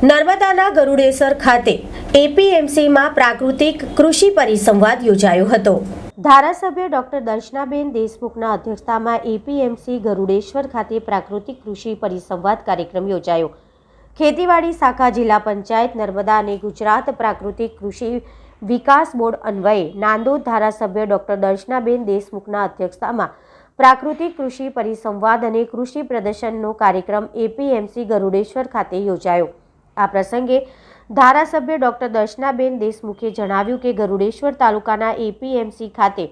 નર્મદાના ગરુડેશ્વર ખાતે એપીએમસીમાં પ્રાકૃતિક કૃષિ પરિસંવાદ યોજાયો હતો. ધારાસભ્ય ડોક્ટર દર્શનાબેન દેશમુખના અધ્યક્ષતામાં એપીએમસી ગરુડેશ્વર ખાતે પ્રાકૃતિક કૃષિ પરિસંવાદ કાર્યક્રમ યોજાયો. ખેતીવાડી શાખા જિલ્લા પંચાયત નર્મદા અને ગુજરાત પ્રાકૃતિક કૃષિ વિકાસ બોર્ડ અન્વયે નાંદોદ ધારાસભ્ય ડોક્ટર દર્શનાબેન દેશમુખના અધ્યક્ષતામાં પ્રાકૃતિક કૃષિ પરિસંવાદ અને કૃષિ પ્રદર્શનનો કાર્યક્રમ એપીએમસી ગરુડેશ્વર ખાતે યોજાયો. આ પ્રસંગે ધારાસભ્ય ડોક્ટર દર્શનાબેન દેશમુખે જણાવ્યું કે ગરુડેશ્વર તાલુકાના એપીએમસી ખાતે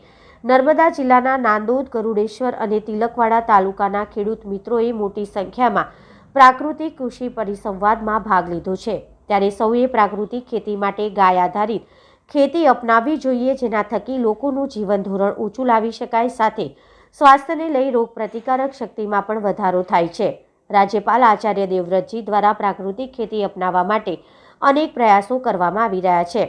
નર્મદા જિલ્લાના નાંદોદ, ગરુડેશ્વર અને તિલકવાડા તાલુકાના ખેડૂત મિત્રોએ મોટી સંખ્યામાં પ્રાકૃતિક કૃષિ પરિસંવાદમાં ભાગ લીધો છે. ત્યારે સૌએ પ્રાકૃતિક ખેતી માટે ગાય આધારિત ખેતી અપનાવવી જોઈએ, જેના થકી લોકોનું જીવન ધોરણ ઊંચું લાવી શકાય. સાથે સ્વાસ્થ્યને લઈ રોગ પ્રતિકારક શક્તિમાં પણ વધારો થાય છે. રાજ્યપાલ આચાર્ય દેવવ્રતજી દ્વારા પ્રાકૃતિક ખેતી અપનાવવા માટે અનેક પ્રયાસો કરવામાં આવી રહ્યા છે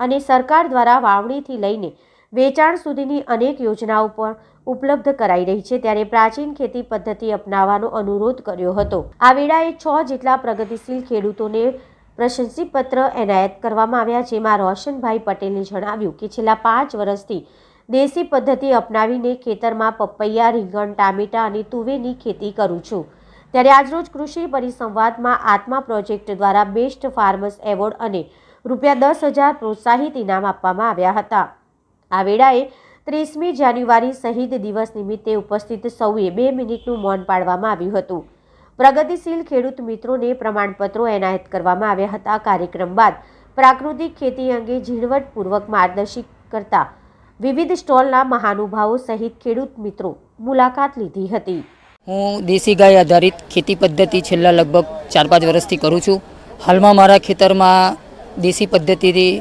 અને સરકાર દ્વારા વાવણીથી લઈને વેચાણ સુધીની અનેક યોજનાઓ પણ ઉપલબ્ધ કરાઈ રહી છે ત્યારે પ્રાચીન ખેતી પદ્ધતિ અપનાવવાનો અનુરોધ કર્યો હતો. આ વેળાએ છ જેટલા પ્રગતિશીલ ખેડૂતોને પ્રશંસીપત્ર એનાયત કરવામાં આવ્યા, જેમાં રોશનભાઈ પટેલે જણાવ્યું કે છેલ્લા પાંચ વર્ષથી દેશી પદ્ધતિ અપનાવીને ખેતરમાં પપૈયા, રીંગણ, ટામેટા અને તુવેરની ખેતી કરું છું. ત્યારે આજરોજ કૃષિ પરિસંવાદમાં આત્મા પ્રોજેક્ટ દ્વારા બેસ્ટ ફાર્મર્સ એવોર્ડ અને રૂપિયા દસ હજાર પ્રોત્સાહિત ઇનામ આપવામાં આવ્યા હતા. આ વેળાએ ત્રીસમી જાન્યુઆરી શહીદ દિવસ નિમિત્તે ઉપસ્થિત સૌએ બે મિનિટનું મૌન પાડવામાં આવ્યું હતું. પ્રગતિશીલ ખેડૂત મિત્રોને પ્રમાણપત્રો એનાયત કરવામાં આવ્યા હતા. કાર્યક્રમ બાદ પ્રાકૃતિક ખેતી અંગે ઝીણવટપૂર્વક માર્ગદર્શિત કરતા વિવિધ સ્ટોલના મહાનુભાવો સહિત ખેડૂત મિત્રો મુલાકાત લીધી હતી. હું દેશી ગાય આધારિત ખેતી પદ્ધતિ છેલ્લા લગભગ ચાર પાંચ વર્ષથી કરું છું. હાલમાં મારા ખેતરમાં દેશી પદ્ધતિથી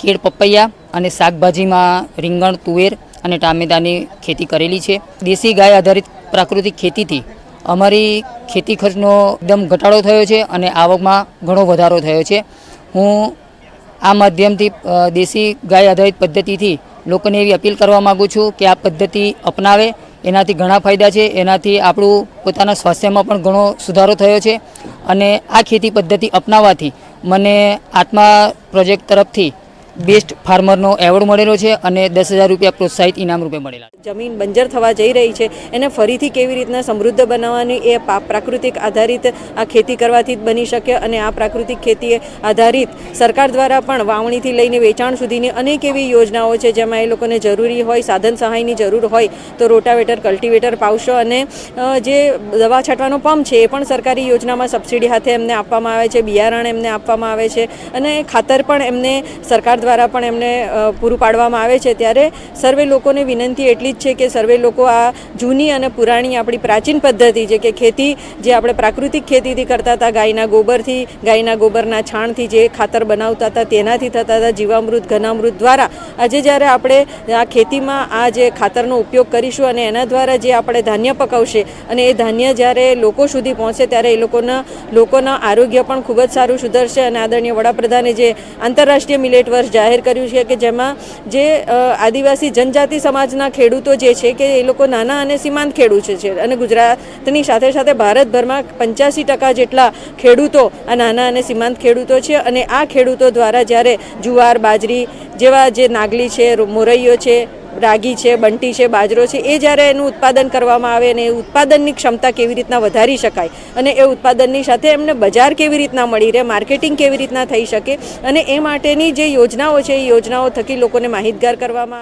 કેળ પપૈયા અને શાકભાજીમાં રીંગણ, તુવેર અને ટામેટાની ખેતી કરેલી છે. દેશી ગાય આધારિત પ્રાકૃતિક ખેતીથી અમારી ખેતી ખર્ચનો એકદમ ઘટાડો થયો છે અને આવકમાં ઘણો વધારો થયો છે. હું આ માધ્યમથી દેશી ગાય આધારિત પદ્ધતિથી લોકોને એવી અપીલ કરવા માગું છું કે આ પદ્ધતિ અપનાવે એનાથી ઘણા ફાયદા છે. એનાથી આપણું પોતાના સ્વાસ્થ્યમાં પણ ઘણો સુધારો થયો છે. અને આ ખેતી પદ્ધતિ અપનાવવાથી મને આત્મા પ્રોજેક્ટ તરફથી બેસ્ટ ફાર્મરનો એવોર્ડ મળેલો છે અને દસ હજાર રૂપિયા પ્રોત્સાહિત ઇનામ રૂપે મળેલા. જમીન બંજર થવા જઈ રહી છે એને ફરીથી કેવી રીતના સમૃદ્ધ બનાવવાની એ પ્રાકૃતિક આધારિત આ ખેતી કરવાથી જ બની શકે અને આ પ્રાકૃતિક ખેતી આધારિત સરકાર દ્વારા પણ વાવણીથી લઈને વેચાણ સુધીની અનેક એવી યોજનાઓ છે જેમાં એ લોકોને જરૂરી હોય, સાધન સહાયની જરૂર હોય તો રોટાવેટર, કલ્ટિવેટર પાવશો અને જે દવા છાંટવાનો પંપ છે એ પણ સરકારી યોજનામાં સબસિડી હાથે એમને આપવામાં આવે છે, બિયારણ એમને આપવામાં આવે છે અને ખાતર પણ એમને સરકાર દ્વારા પણ એમને પૂરું પાડવામાં આવે છે. ત્યારે સર્વે લોકોને વિનંતી એટલી જ છે કે સર્વે લોકો આ જૂની અને પુરાણી આપણી પ્રાચીન પદ્ધતિ છે કે ખેતી, જે આપણે પ્રાકૃતિક ખેતીથી કરતા હતા, ગાયના ગોબરથી, ગાયના ગોબરના છાણથી જે ખાતર બનાવતા હતા, તેનાથી થતા હતા, જીવામૃત, ઘનામૃત દ્વારા. આજે જ્યારે આપણે આ ખેતીમાં આ જે ખાતરનો ઉપયોગ કરીશું અને એના દ્વારા જે આપણે ધાન્ય પકવશે અને એ ધાન્ય જ્યારે લોકો સુધી પહોંચે ત્યારે એ લોકોના લોકોના આરોગ્ય પણ ખૂબ જ સારું સુધરશે અને આદરણીય વડાપ્રધાને જે આંતરરાષ્ટ્રીય મિલેટ વર્ષ જાહેર કર્યું છે કે જેમાં જે આદિવાસી જનજાતિ સમાજના ખેડૂતો જે છે કે એ લોકો નાના અને સીમાંત ખેડૂત છે અને ગુજરાતની સાથે સાથે ભારતભરમાં પંચ્યાસી ટકા જેટલા ખેડૂતો આ નાના અને સીમાંત ખેડૂતો છે અને આ ખેડૂતો દ્વારા જ્યારે જુવાર, બાજરી જેવા જે નાગલી છે મોરૈયો છે રાગી છે, બંટી છે, બાજરો છે, એ જ્યારે એનું ઉત્પાદન કરવામાં આવે અને એ ઉત્પાદનની ક્ષમતા કેવી રીતના વધારી શકાય અને એ ઉત્પાદનની સાથે એમને બજાર કેવી રીતના મળી રહે, માર્કેટિંગ કેવી રીતના થઈ શકે અને એ માટેની જે યોજનાઓ છે, એ યોજનાઓ થકી લોકોને માહિતગાર કરવામાં આવે.